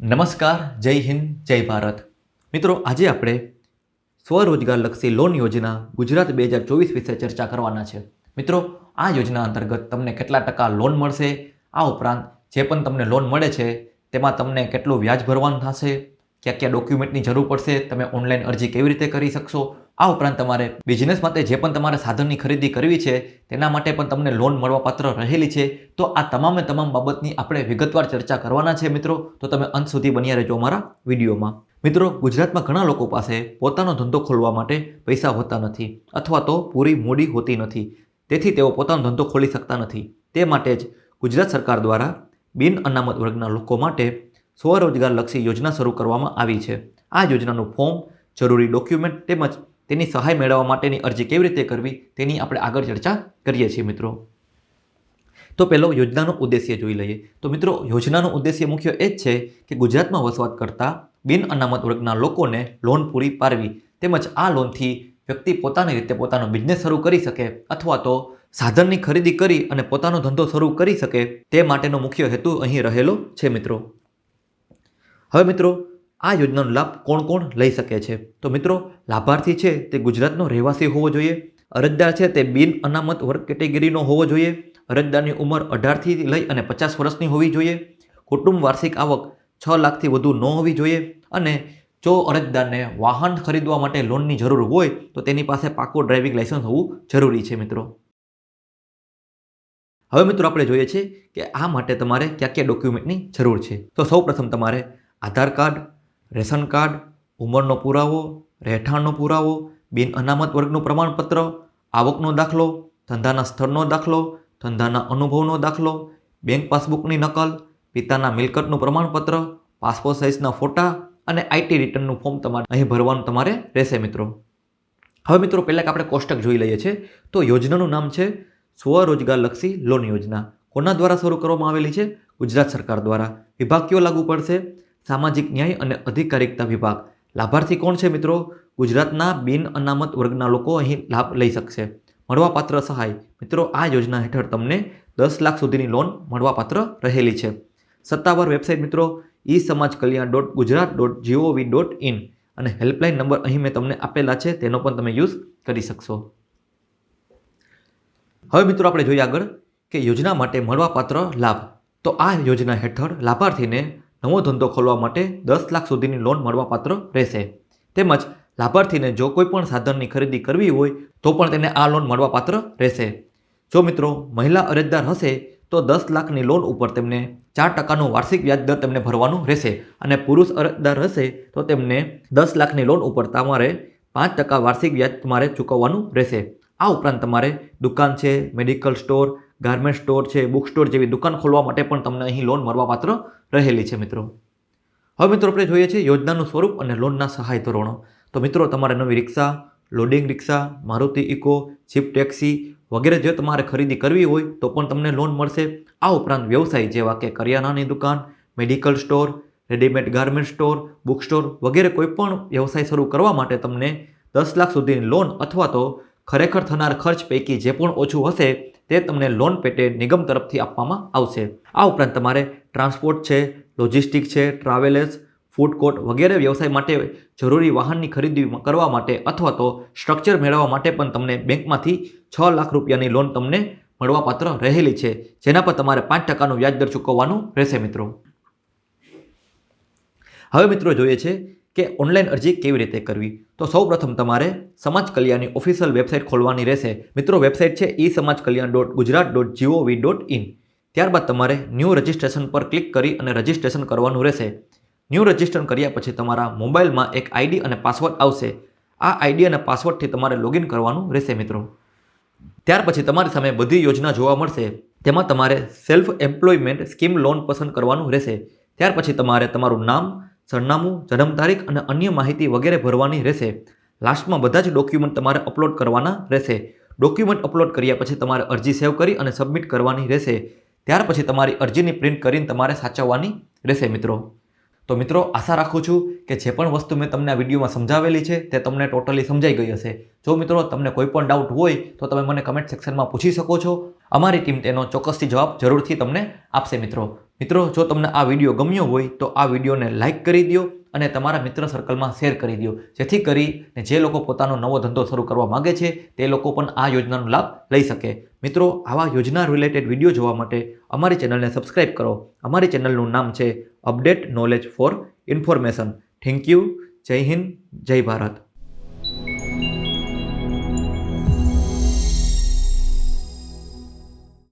નમસ્કાર, જય હિન્દ, જય ભારત. મિત્રો, આજે આપણે સ્વરોજગારલક્ષી લોન યોજના ગુજરાત બે હજાર ચોવીસ વિશે ચર્ચા કરવાના છે. મિત્રો, આ યોજના અંતર્ગત તમને કેટલા ટકા લોન મળશે, આ ઉપરાંત જે પણ તમને લોન મળે છે, તેમાં તમને કેટલું વ્યાજ ભરવાનું થશે, ક્યાં ક્યાં ડોક્યુમેન્ટની જરૂર પડશે, તમે ઓનલાઈન અરજી કેવી રીતે કરી શકશો આ ઉપરાંત તમારે બિઝનેસ માટે જે પણ તમારે સાધનની ખરીદી કરવી છે, તેના માટે પણ તમને લોન મળવાપાત્ર રહેલી છે. તો આ તમામે તમામ બાબતની આપણે વિગતવાર ચર્ચા કરવાના છે મિત્રો. તો તમે અંત સુધી બન્યા રહેજો અમારા વિડીયોમાં. મિત્રો, ગુજરાતમાં ઘણા લોકો પાસે પોતાનો ધંધો ખોલવા માટે પૈસા હોતા નથી અથવા તો પૂરી મૂડી હોતી નથી. તેથી તેઓ પોતાનો ધંધો ખોલી શકતા નથી. તે માટે જ ગુજરાત સરકાર દ્વારા બિન અનામત વર્ગના લોકો માટે સ્વરોજગારલક્ષી યોજના શરૂ કરવામાં આવી છે. આ યોજનાનું ફોર્મ જરૂરી ડોક્યુમેન્ટ તેમજ તેની સહાય મેળવવા માટેની અરજી કેવી રીતે કરવી તેની આપણે આગળ ચર્ચા કરીએ છીએ મિત્રો. તો પહેલો યોજનાનો ઉદ્દેશ્ય જોઈ લઈએ. તો મિત્રો, યોજનાનો ઉદ્દેશ્ય મુખ્ય એ જ છે કે ગુજરાતમાં વસવાટ કરતા બિન અનામત વર્ગના લોકોને લોન પૂરી પાડવી તેમજ આ લોનથી વ્યક્તિ પોતાની રીતે પોતાનો બિઝનેસ શરૂ કરી શકે અથવા તો સાધનની ખરીદી કરી અને પોતાનો ધંધો શરૂ કરી શકે તે માટેનો મુખ્ય હેતુ અહીં રહેલો છે મિત્રો. હવે મિત્રો આ યોજનાનો લાભ કોણ કોણ લઈ શકે છે? તો મિત્રો, લાભાર્થી છે તે ગુજરાતનો રહેવાસી હોવો જોઈએ. અરજદાર છે તે બિન અનામત વર્ગ કેટેગરીનો હોવો જોઈએ. અરજદારની ઉંમર અઢારથી લઈ અને પચાસ વર્ષની હોવી જોઈએ. કુટુંબ વાર્ષિક આવક છ લાખથી વધુ ન હોવી જોઈએ. અને જો અરજદારને વાહન ખરીદવા માટે લોનની જરૂર હોય, તો તેની પાસે પાકો ડ્રાઇવિંગ લાઇસન્સ હોવું જરૂરી છે, મિત્રો. હવે મિત્રો, આપણે જોઈએ છીએ કે આ માટે તમારે કયા કયા ડોક્યુમેન્ટની જરૂર છે. તો સૌ પ્રથમ તમારે આધાર કાર્ડ રેશન કાર્ડ, ઉંમરનો પુરાવો, રહેઠાણનો પુરાવો, બિન અનામત વર્ગનું પ્રમાણપત્ર, આવકનો દાખલો, ધંધાના સ્થળનો દાખલો, ધંધાના અનુભવનો દાખલો, બેંક પાસબુકની નકલ, પિતાના મિલકતનું પ્રમાણપત્ર, પાસપોર્ટ સાઇઝના ફોટા અને આઈટી રિટર્નનું ફોર્મ તમારે અહીં ભરવાનું તમારે રહેશે મિત્રો. હવે મિત્રો પહેલાં કે આપણે કોષ્ટક જોઈ લઈએ છીએ, તો યોજનાનું નામ છે સ્વરોજગારલક્ષી લોન યોજના. કોના દ્વારા શરૂ કરવામાં આવેલી છે? ગુજરાત સરકાર દ્વારા. વિભાગ કયો લાગુ પડશે? સામાજિક ન્યાય અને અધિકારિકતા વિભાગ. લાભાર્થી કોણ છે મિત્રો? ગુજરાતના બિન અનામત વર્ગના લોકો અહીં લાભ લઈ શકશે. મળવાપાત્ર સહાય. મિત્રો, આ યોજના હેઠળ તમને દસ લાખ સુધીની લોન મળવાપાત્ર રહેલી છે. સત્તાવાર વેબસાઇટ મિત્રો e Samaj Kalyan dot Gujarat dot GOV dot in અને હેલ્પલાઇન નંબર અહીં મેં તમને આપેલા છે, તેનો પણ તમે યુઝ કરી શકશો. હવે મિત્રો, આપણે જોઈએ આગળ કે યોજના માટે મળવાપાત્ર લાભ. તો આ યોજના હેઠળ લાભાર્થીને નવો ધંધો ખોલવા માટે દસ લાખ સુધીની લોન મળવાપાત્ર રહેશે. તેમજ લાભાર્થીને જો કોઈ પણ સાધનની ખરીદી કરવી હોય, તો પણ તેને આ લોન મળવાપાત્ર રહેશે. જો મિત્રો મહિલા અરજદાર હશે, તો દસ લાખની લોન ઉપર તેમને ચાર ટકાનો વાર્ષિક વ્યાજ દર તેમને ભરવાનું રહેશે. અને પુરુષ અરજદાર હશે, તો તેમને દસ લાખની લોન ઉપર તમારે પાંચ ટકા વાર્ષિક વ્યાજ તમારે ચૂકવવાનું રહેશે. આ ઉપરાંત તમારે દુકાન છે મેડિકલ સ્ટોર ગાર્મેન્ટ સ્ટોર છે બુક સ્ટોર જેવી દુકાન ખોલવા માટે પણ તમને અહીં લોન મળવાપાત્ર રહેલી છે મિત્રો. હવે મિત્રો આપણે જોઈએ છીએ યોજનાનું સ્વરૂપ અને લોનના સહાય ધોરણો. તો મિત્રો તમારે નવી rickshaw loading rickshaw, Maruti Eco, jeep taxi વગેરે જો તમારે ખરીદી કરવી હોય તો પણ તમને લોન મળશે. આ ઉપરાંત વ્યવસાય જેવા કે કરિયાણાની દુકાન medical store readymade garment store book store વગેરે કોઈપણ વ્યવસાય શરૂ કરવા માટે તમને દસ લાખ સુધીની લોન અથવા તો ખરેખર થનાર ખર્ચ પૈકી જે પણ ઓછું હશે તે તમને લોન પેટે નિગમ તરફથી આપવામાં આવશે. આ ઉપરાંત તમારે ટ્રાન્સપોર્ટ છે, લોજિસ્ટિક છે, ટ્રાવેલર્સ, ફૂડ કોર્ટ વગેરે વ્યવસાય માટે જરૂરી વાહનની ખરીદી કરવા માટે અથવા તો સ્ટ્રક્ચર મેળવવા માટે પણ તમને બેંકમાંથી છ લાખ રૂપિયાની લોન તમને મળવાપાત્ર રહેલી છે. જેના પર તમારે પાંચ ટકાનું વ્યાજ દર ચૂકવવાનું રહેશે મિત્રો. હવે મિત્રો જોઈએ છે કે ઓનલાઈન અરજી કેવી રીતે કરવી? તો સૌપ્રથમ તમારે સમાજ કલ્યાણની ઓફિશિયલ વેબસાઇટ ખોલવાની રહેશે. મિત્રો, વેબસાઇટ છે e Samaj Kalyan dot Gujarat dot GOV dot in ત્યારબાદ તમારે ન્યૂ રજિસ્ટ્રેશન પર ક્લિક કરી અને રજિસ્ટ્રેશન કરવાનું રહેશે. ન્યૂ રજિસ્ટર કર્યા પછી તમારા મોબાઈલમાં એક આઈડી અને પાસવર્ડ આવશે. આ આઈડી અને પાસવર્ડથી તમારે લોગિન કરવાનું રહેશે, મિત્રો. ત્યાર પછી તમારી સામે બધી યોજના જોવા મળશે. તેમાં તમારે સેલ્ફ એમ્પ્લોયમેન્ટ સ્કીમ લોન પસંદ કરવાનું રહેશે. ત્યાર પછી તમારે તમારું નામ સરનામું, જન્મ તારીખ અને અન્ય માહિતી વગેરે ભરવાની રહેશે. લાસ્ટમાં બધા જ ડોક્યુમેન્ટ તમારે અપલોડ કરવાના રહેશે. ડોક્યુમેન્ટ અપલોડ કર્યા પછી તમારે અરજી સેવ કરી અને સબમિટ કરવાની રહેશે. ત્યાર પછી તમારી અરજીની પ્રિન્ટ કરીને તમારે સાચવવાની રહેશે મિત્રો. તો મિત્રો, આશા રાખું છું કે જે પણ વસ્તુ મેં તમને આ વિડીયોમાં સમજાવેલી છે તે તમને ટોટલી સમજાઈ ગઈ હશે. જો મિત્રો તમને કોઈ પણ ડાઉટ હોય તો તમે મને કમેન્ટ સેક્શનમાં પૂછી શકો છો. અમારી ટીમ તેનો ચોક્કસથી જવાબ જરૂરથી તમને આપશે મિત્રો. મિત્રો, જો તમને આ વીડિયો ગમ્યો હોય, તો આ વિડીયોને લાઇક કરી દો અને તમારા મિત્ર સર્કલમાં શેર કરી દો જેથી કરીને જે લોકો પોતાનો નવો ધંધો શરૂ કરવા માગે છે, તે લોકો પણ આ યોજનાનો લાભ લઈ શકે. મિત્રો, આવા યોજના રિલેટેડ વીડિયો જોવા માટે અમારી ચેનલને સબસ્ક્રાઇબ કરો. અમારી ચેનલનું નામ છે update knowledge for information thank you જય હિન્દ, જય ભારત.